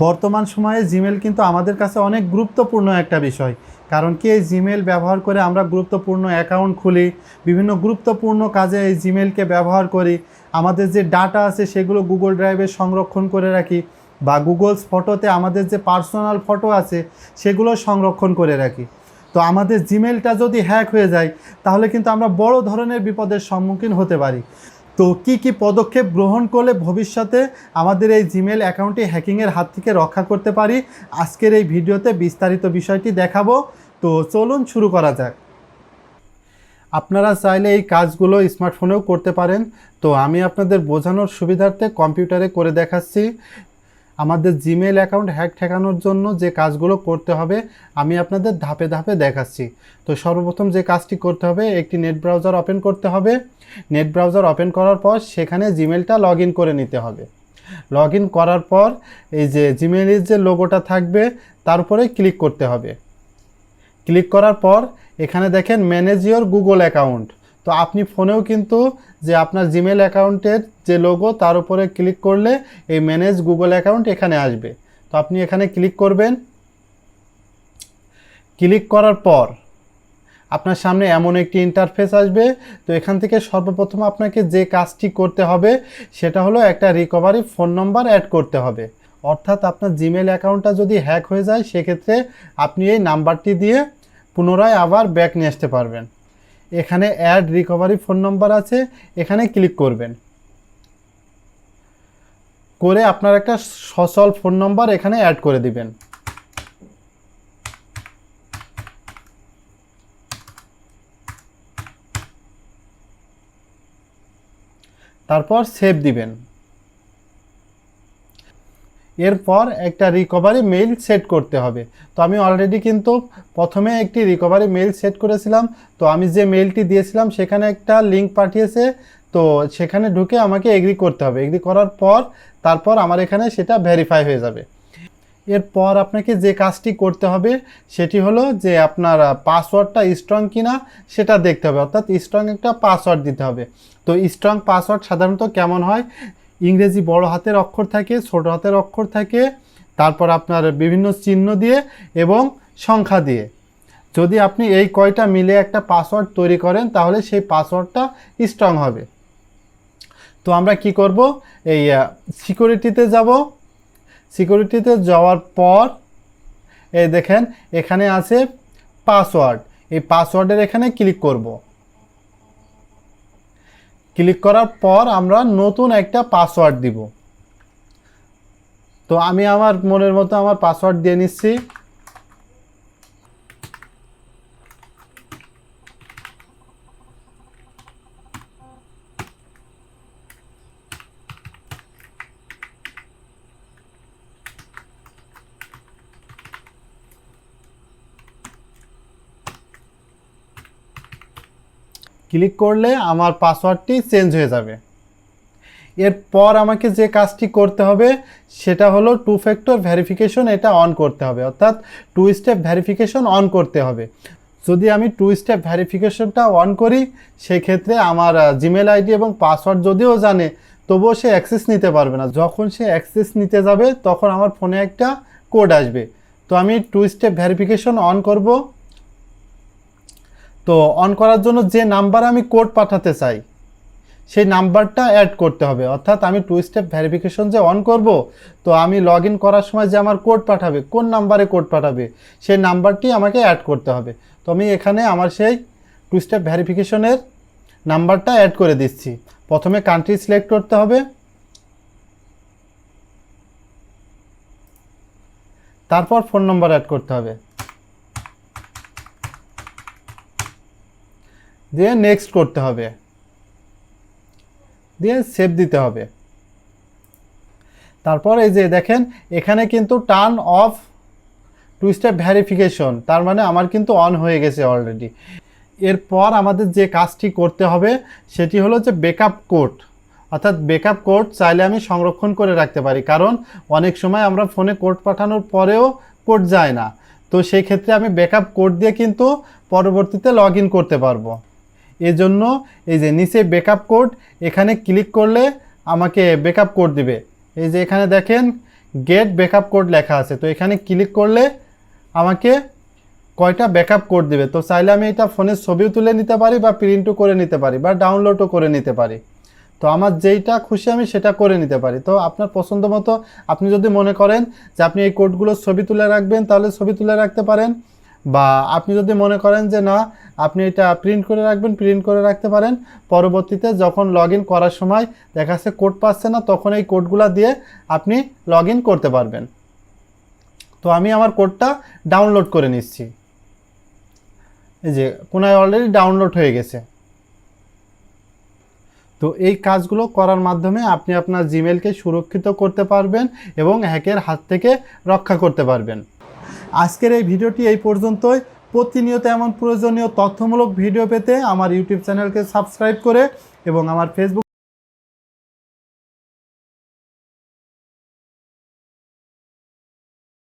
বর্তমান সময়ে জিমেল কিন্তু আমাদের কাছে অনেক গুরুত্বপূর্ণ একটা বিষয়। কারণ কি এই জিমেল ব্যবহার করে আমরা গুরুত্বপূর্ণ অ্যাকাউন্ট খুলি, বিভিন্ন গুরুত্বপূর্ণ কাজে এই জিমেলকে ব্যবহার করি। আমাদের যে ডাটা আছে সেগুলো গুগল ড্রাইভে সংরক্ষণ করে রাখি বা গুগলস ফটোতে আমাদের যে পার্সোনাল ফটো আছে সেগুলো সংরক্ষণ করে রাখি। তো আমাদের জিমেলটা যদি হ্যাক হয়ে যায়, তাহলে কিন্তু আমরা বড় ধরনের বিপদের সম্মুখীন হতে পারি। তো কি কি পদক্ষেপ গ্রহণ করলে ভবিষ্যতে আমাদের এই জিমেল অ্যাকাউন্টটি হ্যাকিংয়ের হাত থেকে রক্ষা করতে পারি? আজকের এই ভিডিওতে বিস্তারিত বিষয়টি দেখাবো। তো চলুন শুরু করা যাক। আপনারা চাইলে এই কাজগুলো স্মার্টফোনেও করতে পারেন। তো আমি আপনাদের বোঝানোর সুবিধার্থে কম্পিউটারে করে দেখাচ্ছি। আমাদের জিমেল অ্যাকাউন্ট হ্যাক ঠেকানোর জন্য যে কাজগুলো করতে হবে, আমি আপনাদের ধাপে ধাপে দেখাচ্ছি। তো সর্বপ্রথম যে কাজটি করতে হবে, একটি নেট ব্রাউজার ওপেন করতে হবে। নেট ব্রাউজার ওপেন করার পর সেখানে জিমেলটা লগ করে নিতে হবে। লগ করার পর এই যে জিমেলের যে লোগোটা থাকবে, তার উপরে ক্লিক করতে হবে। ক্লিক করার পর এখানে দেখেন ম্যানেজ ইওর গুগল অ্যাকাউন্ট তো আপনি ফোনেও কিন্তু যে আপনার জিমেল অ্যাকাউন্টের যে লোগো তার উপরে ক্লিক করলে এই ম্যানেজ গুগল অ্যাকাউন্ট এখানে আসবে। তো আপনি এখানে ক্লিক করবেন। ক্লিক করার পর আপনার সামনে এমন একটি ইন্টারফেস আসবে। তো এখান থেকে সর্বপ্রথম আপনাকে যে কাজটি করতে হবে, সেটা হলো একটা রিকভারি ফোন নম্বর অ্যাড করতে হবে। অর্থাৎ আপনার জিমেল অ্যাকাউন্টটা যদি হ্যাক হয়ে যায়, সেক্ষেত্রে আপনি এই নাম্বারটি দিয়ে পুনরায় আবার ব্যাক নিয়ে আসতে পারবেন। এখানে অ্যাড রিকভারি ফোন নম্বর আছে, এখানে ক্লিক করবেন। করে আপনার একটা সচল ফোন নম্বর এখানে অ্যাড করে দিবেন। তারপর সেভ দিবেন। এরপর একটা রিকভারি মেইল সেট করতে হবে। তো আমি অলরেডি কিন্তু প্রথমে একটি রিকভারি মেইল সেট করেছিলাম। তো আমি যে মেইলটি দিয়েছিলাম, সেখানে একটা লিঙ্ক পাঠিয়েছে। তো সেখানে ঢুকে আমাকে এগ্রি করতে হবে। এগ্রি করার পর, তারপর আমার এখানে সেটা ভেরিফাই হয়ে যাবে। এরপর আপনাকে যে কাজটি করতে হবে, সেটি হলো যে আপনার পাসওয়ার্ডটা স্ট্রং কিনা, সেটা দেখতে হবে। অর্থাৎ স্ট্রং একটা পাসওয়ার্ড দিতে হবে। তো স্ট্রং পাসওয়ার্ড সাধারণত কেমন হয়? ইংরেজি বড় হাতের অক্ষর থাকে, ছোট হাতের অক্ষর থাকে, তারপর আপনার বিভিন্ন চিহ্ন দিয়ে এবং সংখ্যা দিয়ে। যদি আপনি এই কয়টা মিলে একটা পাসওয়ার্ড তৈরি করেন, তাহলে সেই পাসওয়ার্ডটা স্ট্রং হবে। তো আমরা কি করব? এই সিকিউরিটিতে যাব। সিকিউরিটিতে যাওয়ার পর, এই দেখেন, এখানে আছে পাসওয়ার্ড এই পাসওয়ার্ডের এখানে ক্লিক করব। ক্লিক করার পর আমরা নতুন একটা পাসওয়ার্ড দিব। তো আমি আমার মনের মতো আমার পাসওয়ার্ড দিয়ে নিচ্ছি। ক্লিক করলে আমার পাসওয়ার্ডটি চেঞ্জ হয়ে যাবে। এরপর আমাকে যে কাজটি করতে হবে, সেটা হলো টু ফ্যাক্টর ভ্যারিফিকেশন এটা অন করতে হবে, অর্থাৎ টু স্টেপ ভ্যারিফিকেশন অন করতে হবে। যদি আমি টু স্টেপ ভ্যারিফিকেশনটা অন করি, সেক্ষেত্রে আমার জিমেল আইডি এবং পাসওয়ার্ড যদিও জানে, তবুও সে অ্যাক্সেস নিতে পারবে না। যখন সে অ্যাক্সেস নিতে যাবে, তখন আমার ফোনে একটা কোড আসবে। তো আমি টু স্টেপ ভ্যারিফিকেশন অন করব। তো অন করার জন্য যে নাম্বার আমি কোড পাঠাতে চাই, সেই নাম্বারটা অ্যাড করতে হবে। অর্থাৎ আমি টু স্টেপ ভ্যারিফিকেশন যে অন করব, তো আমি লগ ইন করার সময় যে আমার কোড পাঠাবে, কোন নাম্বারে কোড পাঠাবে, সেই নাম্বারটি আমাকে অ্যাড করতে হবে। তো আমি এখানে আমার সেই টু স্টেপ ভ্যারিফিকেশনের নাম্বারটা অ্যাড করে দিচ্ছি। প্রথমে কান্ট্রি সিলেক্ট করতে হবে। তারপর ফোন নম্বর অ্যাড করতে হবে। দিয়ে নেক্সট করতে হবে। দিয়ে সেভ দিতে হবে। তারপর এই যে দেখেন, এখানে কিন্তু turn off two step verification তার মানে আমার কিন্তু অন হয়ে গেছে অলরেডি এরপর আমাদের যে কাজটি করতে হবে, সেটি হলো যে বেকআপ কোড অর্থাৎ বেকআপ কোড চাইলে আমি সংরক্ষণ করে রাখতে পারি, কারণ অনেক সময় আমরা ফোনে কোড পাঠানোর পরেও কোড যায় না। তো সেই ক্ষেত্রে আমি ব্যাকআপ কোড দিয়ে কিন্তু পরবর্তীতে লগ করতে পারব। এজন্য এই যে নিচে ব্যাকআপ কোড এখানে ক্লিক করলে আমাকে ব্যাকআপ কোড দিবে। এই যে এখানে দেখেন গেট ব্যাকআপ কোড লেখা আছে। তো এখানে ক্লিক করলে আমাকে কয়টা ব্যাকআপ কোড দেবে? তো চাইলে আমি এটা ফোনের ছবিও তুলে নিতে পারি বা প্রিন্টও করে নিতে পারি বা ডাউনলোডও করে নিতে পারি। তো আমার যেইটা খুশি আমি সেটা করে নিতে পারি। তো আপনার পছন্দ মতো আপনি যদি মনে করেন যে আপনি এই কোডগুলোর ছবি তুলে রাখবেন, তাহলে ছবি তুলে রাখতে পারেন। বা আপনি যদি মনে করেন যে না, আপনি এটা প্রিন্ট করে রাখবেন প্রিন্ট করে রাখতে পারেন। পরবর্তীতে যখন লগ করার সময় দেখা যাচ্ছে কোড পাচ্ছে না, তখন এই কোডগুলো দিয়ে আপনি লগ করতে পারবেন। তো আমি আমার কোডটা ডাউনলোড করে নিচ্ছি। এই যে, কোনায় অলরেডি ডাউনলোড হয়ে গেছে। তো এই কাজগুলো করার মাধ্যমে আপনি আপনার জিমেলকে সুরক্ষিত করতে পারবেন এবং হ্যাকের হাত থেকে রক্ষা করতে পারবেন। আজকের এই ভিডিওটি এই পর্যন্তই। প্রতিনিয়ত এমন প্রয়োজনীয় তথ্যমূলক ভিডিও পেতে আমার ইউটিউব চ্যানেলকে সাবস্ক্রাইব করে এবং আমার ফেসবুক